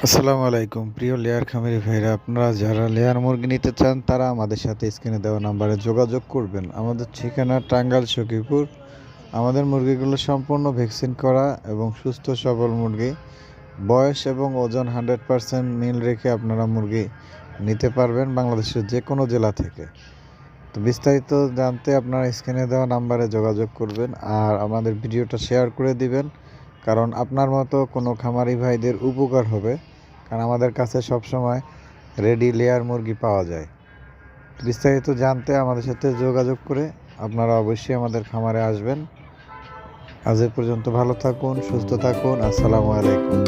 আসসালামু আলাইকুম। প্রিয় লেয়ার খামারি ভাইরা, আপনারা যারা লেয়ার মুরগি নিতে চান, তারা আমাদের সাথে স্ক্রিনে দেওয়া নাম্বারে যোগাযোগ করবেন। আমাদের ঠিকানা টাঙ্গাইল সখীপুর। আমাদের মুরগিগুলো সম্পূর্ণ ভ্যাকসিন করা এবং সুস্থ, সবল মুরগি। বয়স এবং ওজন হান্ড্রেড পারসেন্ট মিল রেখে আপনারা মুরগি নিতে পারবেন বাংলাদেশের যে কোনো জেলা থেকে। তো বিস্তারিত জানতে আপনারা স্ক্রিনে দেওয়া নাম্বারে যোগাযোগ করবেন আর আমাদের ভিডিওটা শেয়ার করে দিবেন। কারণ আপনার মতো কোনো খামারি ভাইদের উপকার হবে, কারণ আমাদের কাছে সবসময় রেডি লেয়ার মুরগি পাওয়া যায়। বিস্তারিত জানতে আমাদের সাথে যোগাযোগ করে আপনারা অবশ্যই আমাদের খামারে আসবেন। আজ এ পর্যন্ত ভালো থাকুন, সুস্থ থাকুন, আসসালামু আলাইকুম।